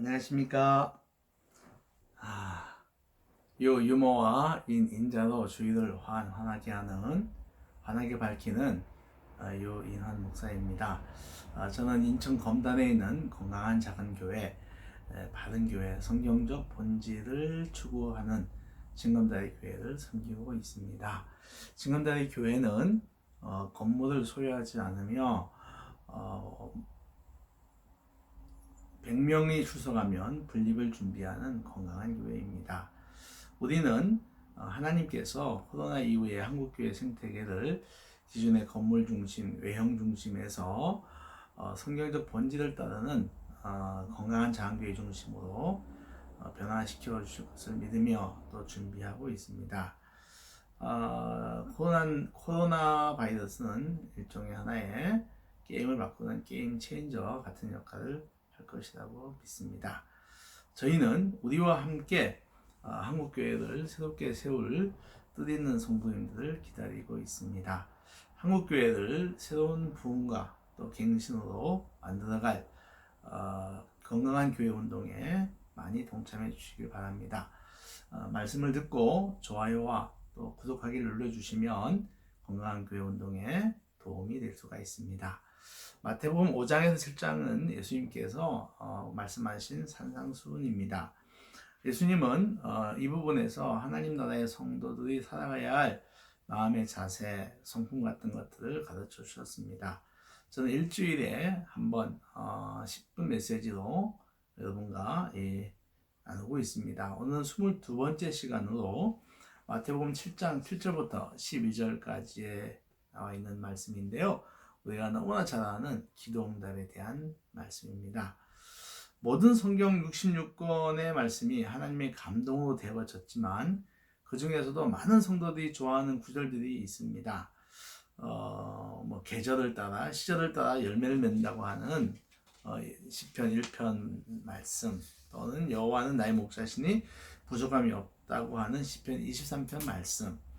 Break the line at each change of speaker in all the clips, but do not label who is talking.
안녕하십니까. 아, 요 유머와 인, 인자로 주의를 환, 환하게 하는, 환하게 밝히는 아, 요 인환 목사입니다. 아, 저는 인천 검단에 있는 건강한 작은 교회, 에, 바른 교회, 성경적 본질을 추구하는 진검다리 교회를 섬기고 있습니다. 진검다리 교회는 어, 건물을 소유하지 않으며 어, 100명이 출석하면 분립을 준비하는 건강한 교회입니다. 우리는 어, 하나님께서 코로나 이후의 한국교회 생태계를 기존의 건물 중심, 외형 중심에서 어, 성경적 본질을 따르는 어, 건강한 자한교회 중심으로 어, 변화시켜 주실 것을 믿으며 또 준비하고 있습니다. 어, 코로나, 코로나 바이러스는 일종의 하나의 게임을 바꾸는 게임 체인저 같은 역할을 할 것이라고 믿습니다. 저희는 우리와 함께 어, 한국교회를 새롭게 세울 뜻있는 성도님들을 기다리고 있습니다. 한국교회를 새로운 부흥과 또 갱신으로 만들어갈 어, 건강한 교회 운동에 많이 동참해 주시길 바랍니다. 어, 말씀을 듣고 좋아요와 또 구독하기를 눌러주시면 건강한 교회 운동에 도움이 될 수가 있습니다. 마태복음 5장에서 7장은 예수님께서 어, 말씀하신 산상수훈입니다. 예수님은 어, 이 부분에서 하나님 나라의 성도들이 살아가야 할 마음의 자세, 성품 같은 것들을 가르쳐 주셨습니다. 저는 일주일에 한번 어, 10분 메시지로 여러분과 예, 나누고 있습니다. 오늘은 22번째 시간으로 마태복음 7장 7절부터 12절까지에 나와 있는 말씀인데요. 우리가 너무나 잘 아는 기도응답에 대한 말씀입니다. 모든 성경 66권의 말씀이 하나님의 감동으로 되어졌지만 그 중에서도 많은 성도들이 좋아하는 구절들이 있습니다. 어, 뭐 계절을 따라 시절을 따라 열매를 맺는다고 하는 어, 시편 1편 말씀 또는 여호와는 나의 목자시니 부족함이 없다고 하는 시편 23편 말씀 어,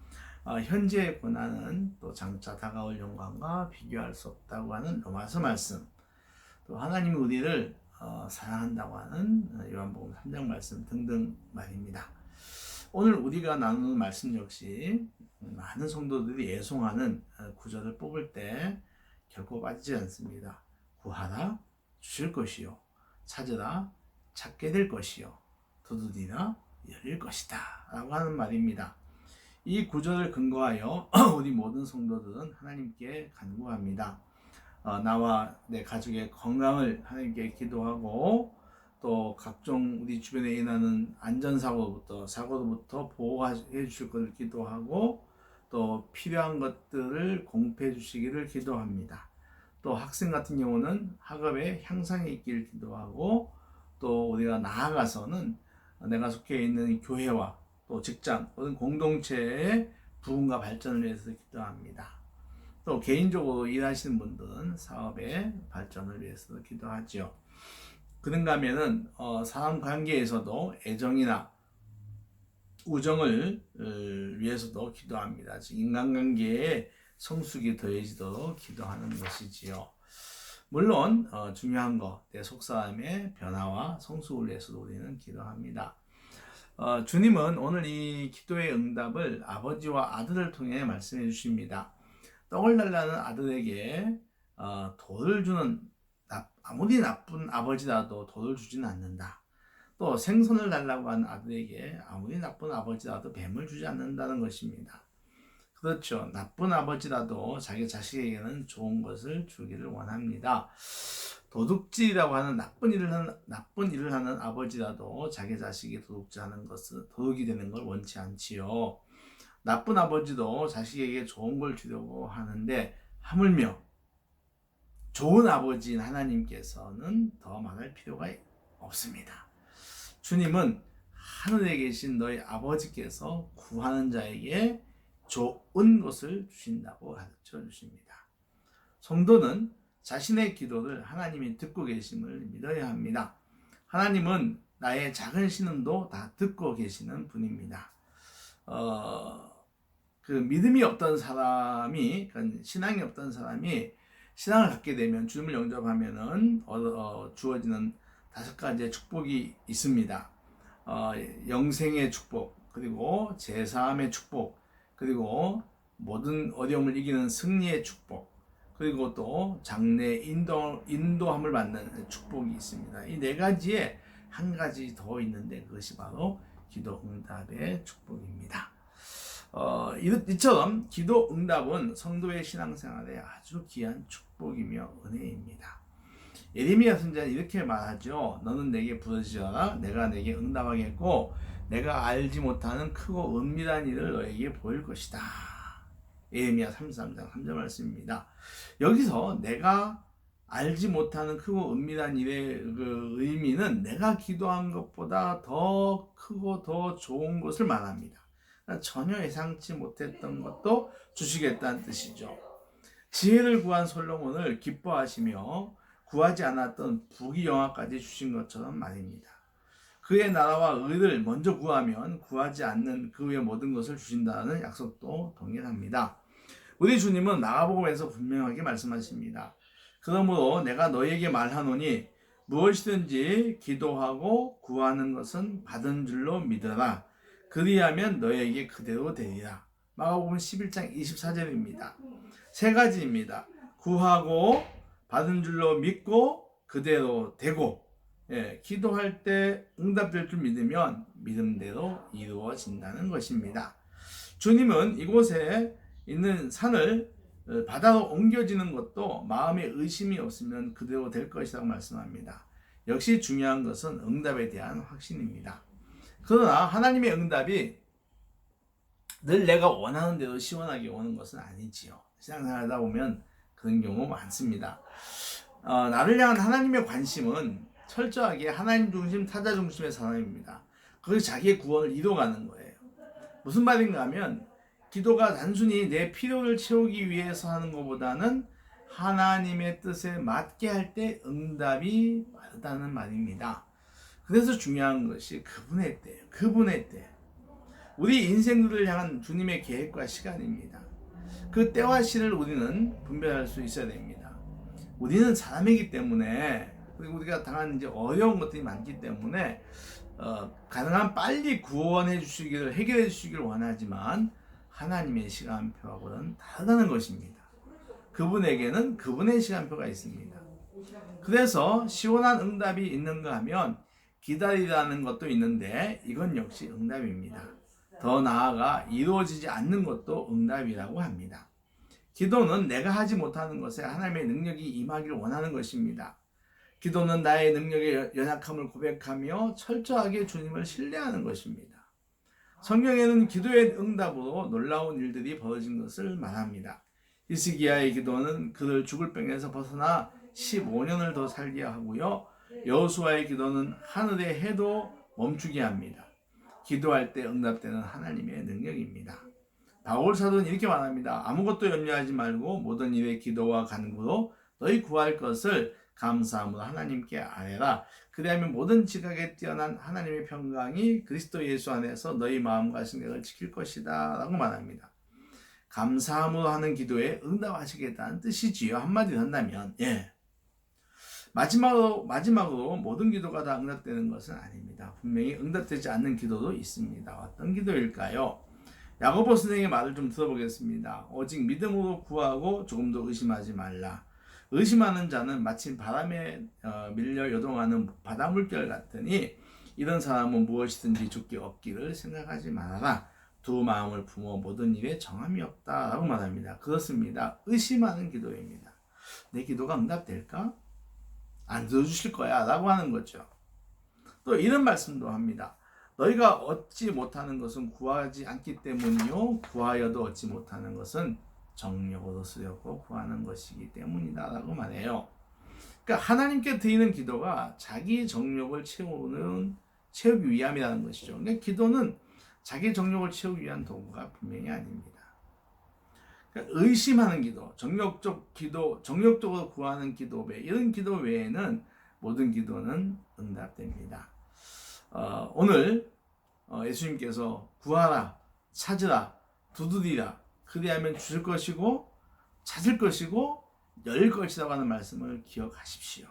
현재의 고난은 또 장차 다가올 영광과 비교할 수 없다고 하는 로마서 말씀 또 하나님이 우리를 어, 사랑한다고 하는 어, 요한복음 3장 말씀 등등 말입니다. 오늘 우리가 나누는 말씀 역시 많은 성도들이 애송하는 어, 구절을 뽑을 때 결코 빠지지 않습니다. 구하라 주실 것이요 찾으라 찾게 될 것이요 두드리라 열릴 것이다 라고 하는 말입니다. 이 구절을 근거하여 우리 모든 성도들은 하나님께 간구합니다. 어, 나와 내 가족의 건강을 하나님께 기도하고 또 각종 우리 주변에 일어나는 안전사고부터 사고로부터 보호해 주실 것을 기도하고 또 필요한 것들을 공급해 주시기를 기도합니다. 또 학생 같은 경우는 학업에 향상이 있기를 기도하고 또 우리가 나아가서는 내가 속해 있는 교회와 또 직장 또는 공동체의 부흥과 발전을 위해서 기도합니다. 또 개인적으로 일하시는 분들은 사업의 발전을 위해서 기도하죠. 그런가 하면은 어, 사람 관계에서도 애정이나 우정을 어, 위해서도 기도합니다. 즉 인간관계에 성숙이 더해지도록 기도하는 것이지요. 물론 어, 중요한 거, 내 속사람의 변화와 성숙을 위해서도 우리는 기도합니다. 어, 주님은 오늘 이 기도의 응답을 아버지와 아들을 통해 말씀해 주십니다. 떡을 달라는 아들에게 어, 돌을 주는 나, 아무리 나쁜 아버지라도 돌을 주지는 않는다. 또 생선을 달라고 하는 아들에게 아무리 나쁜 아버지라도 뱀을 주지 않는다는 것입니다. 그렇죠. 나쁜 아버지라도 자기 자식에게는 좋은 것을 주기를 원합니다. 도둑질이라고 하는 나쁜 일을 하는 나쁜 일을 하는 아버지라도 자기 자식이 도둑질하는 것을 도둑이 되는 걸 원치 않지요. 나쁜 아버지도 자식에게 좋은 걸 주려고 하는데 하물며 좋은 아버지인 하나님께서는 더 말할 필요가 없습니다. 주님은 하늘에 계신 너희 아버지께서 구하는 자에게 좋은 것을 주신다고 가르쳐 주십니다. 성도는 자신의 기도를 하나님이 듣고 계심을 믿어야 합니다. 하나님은 나의 작은 신음도 다 듣고 계시는 분입니다. 어, 그 믿음이 없던 사람이, 그러니까 신앙이 없던 사람이 신앙을 갖게 되면 주님을 영접하면은 어, 어, 주어지는 다섯 가지의 축복이 있습니다. 어, 영생의 축복, 그리고 제사함의 축복, 그리고 모든 어려움을 이기는 승리의 축복, 그리고 또 장래 인도, 인도함을 받는 축복이 있습니다. 이 네 가지에 한 가지 더 있는데 그것이 바로 기도 응답의 축복입니다. 어, 이- 이처럼 기도 응답은 성도의 신앙생활에 아주 귀한 축복이며 은혜입니다. 예레미야 선지자는 이렇게 말하죠. 너는 내게 부르짖어라. 내가 내게 응답하겠고 내가 알지 못하는 크고 은밀한 일을 너에게 보일 것이다. 예레미야 33장 3절 말씀입니다. 여기서 내가 알지 못하는 크고 은밀한 일의 그 의미는 내가 기도한 것보다 더 크고 더 좋은 것을 말합니다. 그러니까 전혀 예상치 못했던 것도 주시겠다는 뜻이죠. 지혜를 구한 솔로몬을 기뻐하시며 구하지 않았던 부귀 영화까지 주신 것처럼 말입니다. 그의 나라와 의를 먼저 구하면 구하지 않는 그 외의 모든 것을 주신다는 약속도 동일합니다. 우리 주님은 마가복음에서 분명하게 말씀하십니다. 그러므로 내가 너희에게 말하노니 무엇이든지 기도하고 구하는 것은 받은 줄로 믿어라. 그리하면 너희에게 그대로 되리라. 마가복음 11장 24절입니다. 세 가지입니다. 구하고 받은 줄로 믿고 그대로 되고 예, 기도할 때 응답될 줄 믿으면 믿음대로 이루어진다는 것입니다. 주님은 이곳에 있는 산을 어, 바다로 옮겨지는 것도 마음에 의심이 없으면 그대로 될 것이라고 말씀합니다. 역시 중요한 것은 응답에 대한 확신입니다. 그러나 하나님의 응답이 늘 내가 원하는 대로 시원하게 오는 것은 아니지요. 신앙생활하다 보면 그런 경우 많습니다. 어, 나를 향한 하나님의 관심은 철저하게 하나님 중심, 타자 중심의 사람입니다. 그것이 자기의 구원을 이뤄가는 거예요. 무슨 말인가 하면 기도가 단순히 내 필요를 채우기 위해서 하는 것보다는 하나님의 뜻에 맞게 할 때 응답이 빠르다는 말입니다. 그래서 중요한 것이 그분의 때예요. 그분의 때. 우리 인생들을 향한 주님의 계획과 시간입니다. 그 때와 시를 우리는 분별할 수 있어야 됩니다. 우리는 사람이기 때문에 그리고 우리가 당한 이제 어려운 것들이 많기 때문에 어, 가능한 빨리 구원해 주시기를 해결해 주시기를 원하지만 하나님의 시간표하고는 다르다는 것입니다. 그분에게는 그분의 시간표가 있습니다. 그래서 시원한 응답이 있는가 하면 기다리라는 것도 있는데 이건 역시 응답입니다. 더 나아가 이루어지지 않는 것도 응답이라고 합니다. 기도는 내가 하지 못하는 것에 하나님의 능력이 임하기를 원하는 것입니다. 기도는 나의 능력의 연약함을 고백하며 철저하게 주님을 신뢰하는 것입니다. 성경에는 기도의 응답으로 놀라운 일들이 벌어진 것을 말합니다. 히스기야의 기도는 그를 죽을 병에서 벗어나 15년을 더 살게 하고요. 여호수아의 기도는 하늘의 해도 멈추게 합니다. 기도할 때 응답되는 하나님의 능력입니다. 바울 사도는 이렇게 말합니다. 아무것도 염려하지 말고 모든 일에 기도와 간구로 너희 구할 것을 감사함으로 하나님께 아뢰라. 그리하면 모든 지각에 뛰어난 하나님의 평강이 그리스도 예수 안에서 너희 마음과 생각을 지킬 것이다. 라고 말합니다. 감사함으로 하는 기도에 응답하시겠다는 뜻이지요. 한마디로 한다면, 예. 마지막으로, 마지막으로 모든 기도가 다 응답되는 것은 아닙니다. 분명히 응답되지 않는 기도도 있습니다. 어떤 기도일까요? 야고보 선생의 말을 좀 들어보겠습니다. 오직 믿음으로 구하고 조금도 의심하지 말라. 의심하는 자는 마치 바람에 어, 밀려 요동하는 바닷물결 같으니 이런 사람은 무엇이든지 죽기 없기를 생각하지 말아라. 두 마음을 품어 모든 일에 정함이 없다라고 말합니다. 그렇습니다. 의심하는 기도입니다. 내 기도가 응답될까? 안 들어주실 거야 라고 하는 거죠. 또 이런 말씀도 합니다. 너희가 얻지 못하는 것은 구하지 않기 때문이요 구하여도 얻지 못하는 것은 정력으로 쓰려고 구하는 것이기 때문이다라고 말해요. 그러니까 하나님께 드리는 기도가 자기 정력을 채우는 채우기 위함이라는 것이죠. 그러니까 기도는 자기 정력을 채우기 위한 도구가 분명히 아닙니다. 그러니까 의심하는 기도, 정력적 기도, 정력적으로 구하는 기도 외 이런 기도 외에는 모든 기도는 응답됩니다. 어, 오늘 어, 예수님께서 구하라, 찾으라, 두드리라, 그리하면 주실 것이고 찾을 것이고 열 것이라고 하는 말씀을 기억하십시오.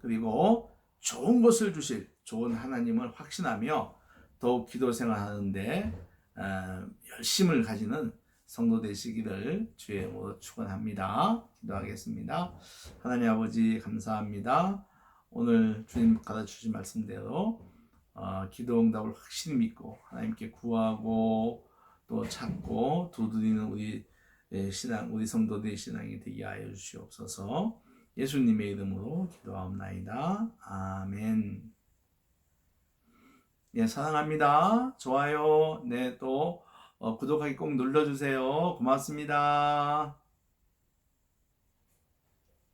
그리고 좋은 것을 주실 좋은 하나님을 확신하며 더욱 기도 생활하는데 어, 열심을 가지는 성도 되시기를 주의 이름으로 축원합니다. 기도하겠습니다. 하나님 아버지 감사합니다. 오늘 주님 가르쳐 주신 말씀대로 어, 기도 응답을 확실히 믿고 하나님께 구하고 또 찾고 두드리는 우리 예, 신앙 우리 성도들의 신앙이 되게 하여 주시옵소서. 예수님의 이름으로 기도하옵나이다. 아멘. 예, 사랑합니다. 좋아요. 네, 또 어, 구독하기 꼭 눌러주세요. 고맙습니다.